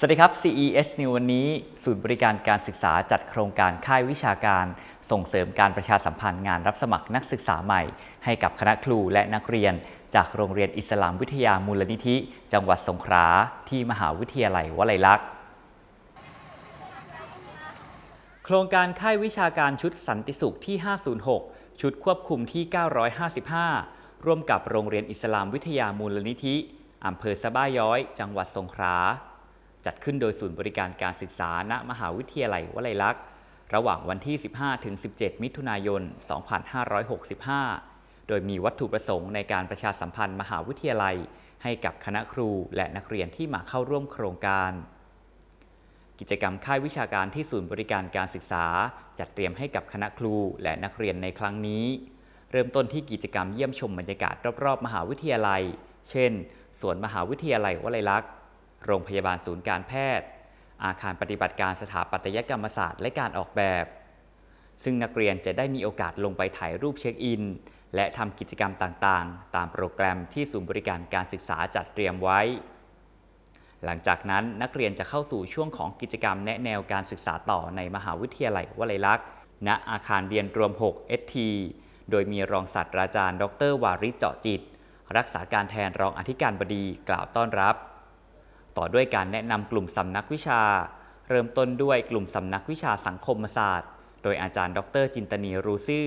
สวัสดีครับ CES New วันนี้ ศูนย์บริการการศึกษาจัดโครงการค่ายวิชาการ ส่งเสริมการประชาสัมพันธ์งานรับสมัครนักศึกษาใหม่ ให้กับคณะครูและนักเรียน จากโรงเรียนอิสลามวิทยามูลนิธิ จังหวัดสงขลาที่มหาวิทยาลัยวลัยลักษณ์โครงการค่ายวิชาการชุดสันติสุขที่ 506 ชุดควบคุมที่ 955 ร่วมกับโรงเรียนอิสลามวิทยามูลนิธิอำเภอสะบ้าย้อย จังหวัดสงขลา จัดขึ้นโดยศูนย์บริการการศึกษา ณ มหาวิทยาลัยวลัยลักษณ์ ระหว่างวันที่ 15-17 มิถุนายน 2565 โดยมีวัตถุประสงค์ในการประชาสัมพันธ์มหาวิทยาลัย ให้กับคณะครูและนักเรียนที่มาเข้าร่วมโครงการ กิจกรรมค่ายวิชาการที่ศูนย์บริการการศึกษา จัดเตรียมให้กับคณะครูและนักเรียนในครั้งนี้ เริ่มต้นที่กิจกรรมเยี่ยมชมบรรยากาศรอบๆ มหาวิทยาลัย เช่น สวนมหาวิทยาลัยวลัยลักษณ์ โรงพยาบาลศูนย์การแพทย์ อาคารปฏิบัติการสถาปัตยกรรมศาสตร์และการออกแบบ ซึ่งนักเรียนจะได้มีโอกาสลงไปถ่ายรูปเช็คอิน และทำกิจกรรมต่างๆ ตามโปรแกรมที่ศูนย์บริการการศึกษาจัดเตรียมไว้ หลังจากนั้นนักเรียนจะเข้าสู่ช่วงของกิจกรรมแนะแนวการศึกษาต่อในมหาวิทยาลัยวลัยลักษณ์ ณ อาคารเรียนรวม 6 ST โดยมีรองศาสตราจารย์ ดร วาริศเจาะจิต รักษาการแทนรองอธิการบดีกล่าวต้อนรับ ต่อด้วยการแนะนำกลุ่มสำนักวิชา เริ่มต้นด้วยกลุ่มสำนักวิชาสังคมศาสตร์ โดยอาจารย์ ดร จินตนีรูซื่อ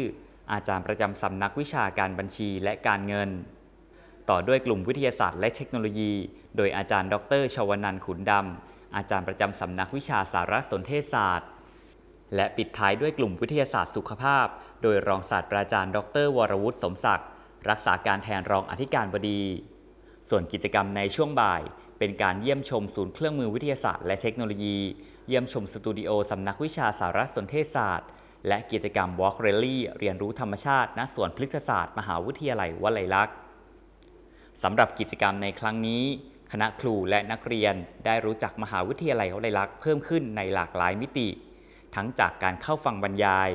อาจารย์ประจำสำนักวิชาการบัญชีและการเงิน ต่อด้วยกลุ่มวิทยาศาสตร์และเทคโนโลยี โดยอาจารย์ ดรชวนันขุนดำ อาจารย์ประจำสำนักวิชาสารสนเทศศาสตร์ และปิดท้ายด้วยกลุ่มวิทยาศาสตร์สุขภาพ โดยรองศาสตราจารย์ ดร วรวุฒิสมศักดิ์ รักษาการแทนรองอธิการบดี ส่วนกิจกรรมในช่วงบ่าย เป็นการเยี่ยมชมศูนย์เครื่องมือวิทยาศาสตร์และเทคโนโลยี เยี่ยมชมสตูดิโอสำนักวิชาสารสนเทศศาสตร์ และกิจกรรม Walk Rally เรียนรู้ธรรมชาติณสวนพฤกษศาสตร์ มหาวิทยาลัยวลัยลักษณ์สำหรับกิจกรรมในครั้งนี้ คณะครูและนักเรียนได้รู้จักมหาวิทยาลัยวลัยลักษณ์เพิ่มขึ้นในหลากหลายมิติ ทั้งจากการเข้าฟังบรรยาย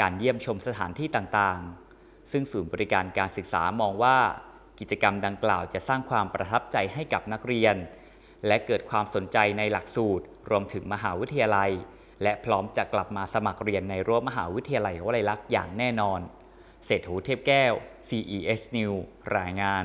การเยี่ยมชมสถานที่ต่างๆ ซึ่งศูนย์บริการการศึกษามองว่า กิจกรรมดังกล่าวจะสร้างความประทับใจให้กับนักเรียน และเกิดความสนใจในหลักสูตร รวมถึงมหาวิทยาลัย และพร้อมจะกลับมาสมัครเรียนในรั้วมหาวิทยาลัยวลัยลักษณ์อย่างแน่นอน เศรษฐูเทพแก้ว CES News รายงาน